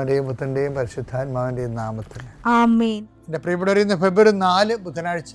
പിതാവിന്റെയും പുത്രന്റെയും പരിശുദ്ധാത്മാവിന്റെയും നാമത്തിൽ. ആമേൻ. എന്റെ പ്രിയപ്പെട്ടവരിന്ന് ഫെബ്രുവരി നാല് ബുധനാഴ്ച.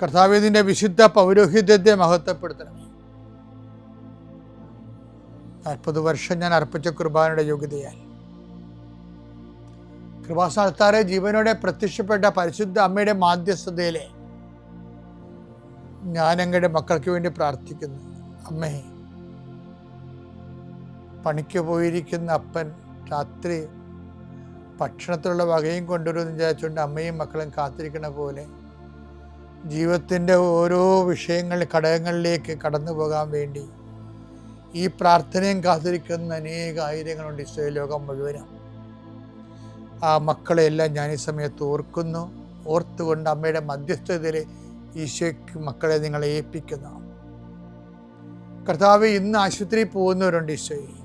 കർത്താവെ വിശുദ്ധ പൗരോഹിത്യത്തെ മഹത്വപ്പെടുത്തണം. നാൽപ്പത് വർഷം ഞാൻ അർപ്പിച്ച കുർബാനയുടെ യോഗ്യതയാൽ. കൃപാസ്ഥാനത്താറെ ജീവനോടെ പ്രത്യക്ഷപ്പെട്ട പരിശുദ്ധ അമ്മയുടെ മാധ്യസ്ഥതയിലെ ഞാൻ അങ്ങയുടെ മക്കൾക്ക് വേണ്ടി പ്രാർത്ഥിക്കുന്നു. അമ്മേ പണിക്ക് പോയിരിക്കുന്ന അപ്പൻ രാത്രി ഭക്ഷണത്തിലുള്ള വകയും കൊണ്ടുവരുമെന്ന് വിചാരിച്ചുകൊണ്ട് അമ്മയും മക്കളും കാത്തിരിക്കണ പോലെ ജീവിതത്തിന്റെ ഓരോ വിഷയങ്ങൾ ഘടകങ്ങളിലേക്ക് കടന്നു പോകാൻ വേണ്ടി ഈ പ്രാർത്ഥനയും കാത്തിരിക്കുന്ന അനേക ആയിരങ്ങളുണ്ട് ഇസ്രയേൽ ലോകം മുഴുവനും. ആ മക്കളെയെല്ലാം ഞാൻ ഈ സമയത്ത് ഓർക്കുന്നു. ഓർത്തുകൊണ്ട് അമ്മയുടെ മധ്യസ്ഥതയിൽ ഈശോയ്ക്ക് മക്കളെ നിങ്ങളെ ഏൽപ്പിക്കുന്നു. കർത്താവ് ഇന്ന് ആശുപത്രിയിൽ പോകുന്നവരുണ്ട് ഈശോയെ.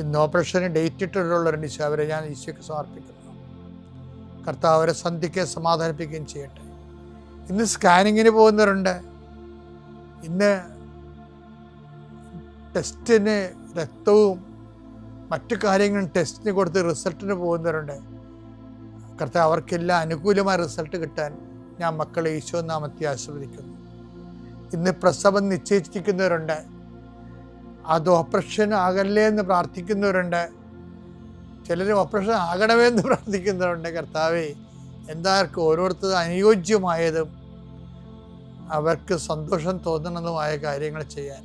ഇന്ന് ഓപ്പറേഷന് ഡേറ്റ് ഇട്ടിട്ടുള്ളവരുണ്ട് ഈശോ. അവരെ ഞാൻ ഈശോയ്ക്ക് സമർപ്പിക്കുന്നു. കർത്താവ് അവരെ സന്ധിക്കുകയും സമാധാനിപ്പിക്കുകയും ചെയ്യട്ടെ. ഇന്ന് സ്കാനിങ്ങിന് പോകുന്നവരുണ്ട്. ഇന്ന് ടെസ്റ്റിന് രക്തവും മറ്റു കാര്യങ്ങളും ടെസ്റ്റിന് കൊടുത്ത് റിസൾട്ടിന് പോകുന്നവരുണ്ട്. കർത്താവ് അവർക്കെല്ലാം അനുകൂലമായ റിസൾട്ട് കിട്ടാൻ ഞാൻ മക്കളെ ഈശോ നാമത്തെ ആസ്വദിക്കുന്നു ഇന്ന് പ്രസവം നിശ്ചയിച്ചിരിക്കുന്നവരുണ്ട്. അത് ഓപ്പറേഷൻ ആകല്ലേ എന്ന് പ്രാർത്ഥിക്കുന്നവരുണ്ട്. ചിലർ ഓപ്പറേഷൻ ആകണമേ എന്ന് പ്രാർത്ഥിക്കുന്നവരുണ്ട് കർത്താവേ. എന്താർക്കും ഓരോരുത്തർ അനുയോജ്യമായതും അവർക്ക് സന്തോഷം തോന്നണതുമായ കാര്യങ്ങൾ ചെയ്യാൻ.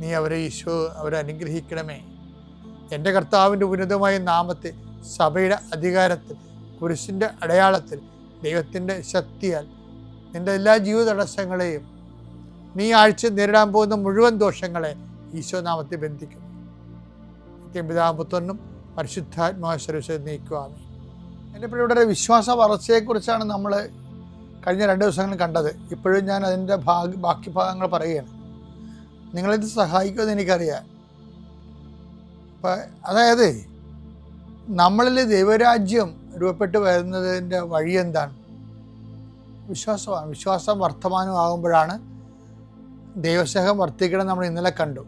നീ അവരെ ഈശോ അവരെ അനുഗ്രഹിക്കണമേ. എന്റെ കർത്താവിന്റെ ഉന്നതമായ നാമത്തിൽ സഭയുടെ അധികാരത്തിൽ കുരിശിന്റെ അടയാളത്തിൽ ദൈവത്തിന്റെ ശക്തിയാൽ നിന്റെ എല്ലാ ജീവിത തടസ്സങ്ങളെയും നീ ആഴ്ച നേരിടാൻ പോകുന്ന മുഴുവൻ ദോഷങ്ങളെ ഈശോ നാമത്തെ ബന്ധിക്കും. നിത്യപിതാപുത്രനും പരിശുദ്ധാത്മാശ്വരസ് നീക്കുവാമേ എന്റെ പ്രിയയുടെ വിശ്വാസ വളർച്ചയെക്കുറിച്ചാണ് നമ്മൾ കഴിഞ്ഞ രണ്ട് ദിവസങ്ങളിൽ കണ്ടത്. ഇപ്പോഴും ഞാൻ അതിന്റെ ഭാഗ ബാക്കി ഭാഗങ്ങൾ പറയുകയാണ്. നിങ്ങളിത് സഹായിക്കുമെന്ന് എനിക്കറിയാം. അപ്പം അതായത് നമ്മളിൽ ദൈവരാജ്യം രൂപപ്പെട്ട് വരുന്നതിന്റെ വഴി എന്താണ്? വിശ്വാസമാണ്. വിശ്വാസം വർത്തമാനമാകുമ്പോഴാണ് ദൈവസ്നേഹം വർദ്ധിക്കണം നമ്മൾ ഇന്നലെ കണ്ടു.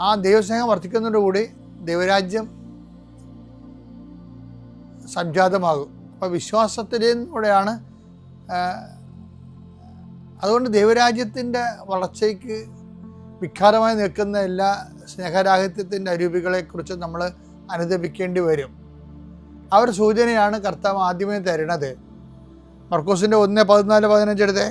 ആ ദൈവസ്നേഹം വർദ്ധിക്കുന്നതോടുകൂടി ദൈവരാജ്യം സംജാതമാകും. അപ്പോൾ വിശ്വാസത്തിലൂടെയാണ് അതുകൊണ്ട് ദൈവരാജ്യത്തിന്റെ വളർച്ചയ്ക്ക് വിഖാരമായി നിൽക്കുന്ന എല്ലാ സ്നേഹരാഹിത്യത്തിന്റെ അരൂപികളെക്കുറിച്ച് നമ്മൾ അനുദപിക്കേണ്ടി വരും. ഒരു സൂചനയാണ് കർത്താവ് ആദ്യമേ തരുന്നത് മർക്കോസിന്റെ ഒന്ന് പതിനാല് പതിനഞ്ചെടുത്തേ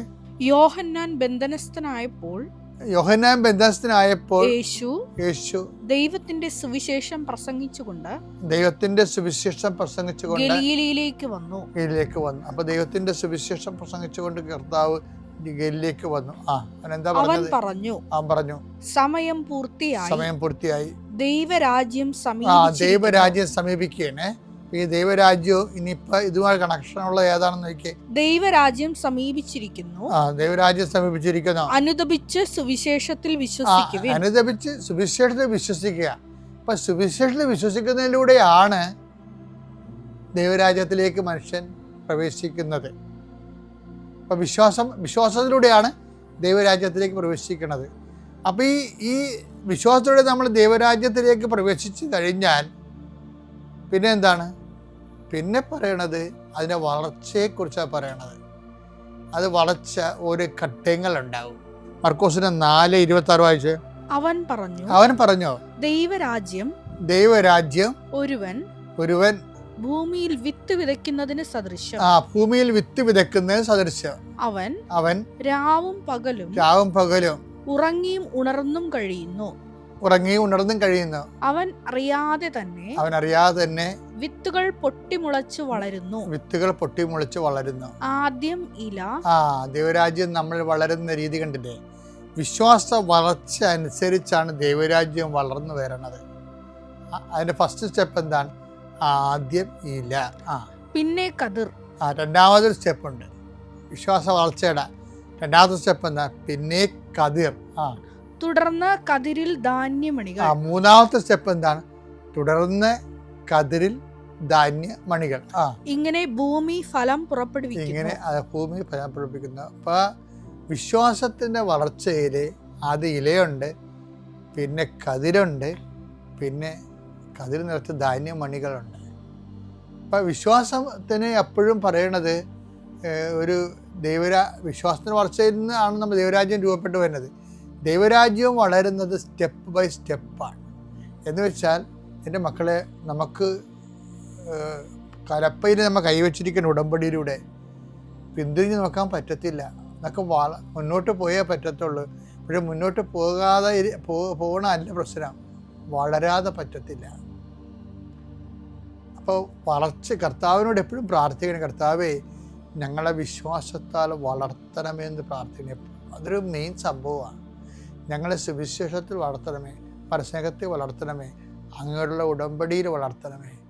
യോഹന്നാൻ ബന്ധനസ്ഥനായപ്പോൾ യോഹന്നാൻ ബന്ധസ്ഥനായപ്പോൾ യേശു യേശു ദൈവത്തിന്റെ സുവിശേഷം പ്രസംഗിച്ചുകൊണ്ട് ദൈവത്തിന്റെ സുവിശേഷം പ്രസംഗിച്ചുകൊണ്ട് ഗലീലയിലേക്ക് വന്നു. ഗലീലയിലേക്ക് വന്നു. അപ്പോൾ ദൈവത്തിന്റെ സുവിശേഷം പ്രസംഗിച്ചുകൊണ്ട് കർത്താവ് ഗലീലയിലേക്ക് വന്നു. ആ അവൻ എന്താ അവൻ പറഞ്ഞു അവൻ പറഞ്ഞു സമയം പൂർത്തിയായി. സമയം പൂർത്തിയായി. ദൈവരാജ്യം സമീപിച്ചു ആ ദൈവരാജ്യം സമീപിക്കുകയാണ് ഈ ദൈവരാജ്യവും ഇനിയിപ്പോ ഇതുമായി കണക്ഷനുള്ള ഏതാണെന്ന് നോക്കിയേ. ദൈവരാജ്യം സമീപിച്ചിരിക്കുന്നു. ആ ദൈവരാജ്യം സമീപിച്ചിരിക്കുന്നു. അനുദപിച്ച് സുവിശേഷത്തിൽ വിശ്വസിക്കുക അനുദപിച്ച് സുവിശേഷത്തിൽ വിശ്വസിക്കുക. അപ്പൊ സുവിശേഷത്തിൽ വിശ്വസിക്കുന്നതിലൂടെയാണ് ദൈവരാജ്യത്തിലേക്ക് മനുഷ്യൻ പ്രവേശിക്കുന്നത്. അപ്പൊ വിശ്വാസം വിശ്വാസത്തിലൂടെയാണ് ദൈവരാജ്യത്തിലേക്ക് പ്രവേശിക്കുന്നത്. അപ്പോൾ ഈ ഈ വിശ്വാസത്തോടെ നമ്മൾ ദൈവരാജ്യത്തിലേക്ക് പ്രവേശിച്ച് കഴിഞ്ഞാൽ പിന്നെ എന്താണ്? പിന്നെ പറയണത് അതിന്റെ വളർച്ചയെക്കുറിച്ചാണ് പറയണത്. അത് വളർച്ച ഒരു ഘട്ടങ്ങൾ ഘട്ടങ്ങളുണ്ടാവും. മർക്കോസിന് നാല് ഇരുപത്തി ആറ് വായിച്ച്? അവൻ പറഞ്ഞു അവൻ പറഞ്ഞോ? ദൈവരാജ്യം ദൈവരാജ്യം ഒരുവൻ ഒരുവൻ ഭൂമിയിൽ വിത്ത് വിതയ്ക്കുന്നതിന് സദൃശ്യം. ആ ഭൂമിയിൽ വിത്ത് വിതയ്ക്കുന്നതിന് സദൃശ്യം. അവൻ അവൻ രാവും പകലും രാവും പകലും ഉറങ്ങിയും ഉണർന്നും കഴിയുന്നു. ഉറങ്ങിയും ഉണർന്നും കഴിയുന്നു. അവൻ അറിയാതെ തന്നെ അവൻ അറിയാതെ തന്നെ വിത്തുകൾ പൊട്ടിമുളച്ച് വളരുന്നു. വിത്തുകൾ പൊട്ടിമുളച്ച് വളരുന്നു. ആദ്യം ഇല. ആ ദൈവരാജ്യം നമ്മൾ വളരുന്ന രീതി കണ്ടില്ലേ? വിശ്വാസ വളർച്ച അനുസരിച്ചാണ് ദൈവരാജ്യം വളർന്നു വരണത് അതിന്റെ ഫസ്റ്റ് സ്റ്റെപ്പ് എന്താണ്? ആദ്യം ഇല. ആ. പിന്നെ കതിർ. ആ രണ്ടാമതൊരു സ്റ്റെപ്പ് ഉണ്ട്. വിശ്വാസ വളർച്ചയുടെ രണ്ടാമത്തെ സ്റ്റെപ്പ് എന്താ? പിന്നെ കതിർ. ആ. തുടർന്ന് കതിരിൽ ധാന്യമണികൾ. ആ മൂന്നാമത്തെ സ്റ്റെപ്പ് എന്താണ്? തുടർന്ന് കതിരിൽ ധാന്യ മണികൾ ആ. ഇങ്ങനെ ഭൂമി ഫലം പുറപ്പെടുവിക്കുന്നു. ഇങ്ങനെ ഭൂമി പുറപ്പെടുവിക്കുന്നു. അപ്പോൾ വിശ്വാസത്തിന്റെ വളർച്ചയിൽ അത് ഇലയുണ്ട് പിന്നെ കതിരുണ്ട് പിന്നെ കതിർ നിറച്ച് ധാന്യമണികളുണ്ട്. അപ്പം വിശ്വാസത്തിന് എപ്പോഴും പറയണത് ഒരു ദൈവരാ വിശ്വാസത്തിന്റെ വളർച്ചയിൽ നിന്നാണ് നമ്മൾ ദൈവരാജ്യം രൂപപ്പെട്ടു വരുന്നത്. ദൈവരാജ്യം വളരുന്നത് സ്റ്റെപ്പ് ബൈ സ്റ്റെപ്പാണ്. എന്ന് വെച്ചാൽ എന്റെ മക്കളെ നമുക്ക് കലപ്പയിൽ നമ്മൾ കൈവച്ചിരിക്കുന്ന ഉടമ്പടിയിലൂടെ പിന്തിരിഞ്ഞ് നോക്കാൻ പറ്റത്തില്ല. എന്നൊക്കെ വള മുന്നോട്ട് പോയേ പറ്റത്തുള്ളൂ. പക്ഷെ മുന്നോട്ട് പോകാതെ പോകണ അല്ല പ്രശ്നം. വളരാതെ പറ്റത്തില്ല. അപ്പോൾ വളർച്ച കർത്താവിനോട് എപ്പോഴും പ്രാർത്ഥിക്കണം. കർത്താവേ ഞങ്ങളെ വിശ്വാസത്താൽ വളർത്തണമേ എന്ന് പ്രാർത്ഥിക്കണം. അതൊരു മെയിൻ സംഭവമാണ്. ഞങ്ങളെ സുവിശേഷത്തിൽ വളർത്തണമേ. പരസ്നേഹത്തിൽ വളർത്തണമേ. അങ്ങനെയുള്ള ഉടമ്പടിയിൽ വളർത്തണമേ.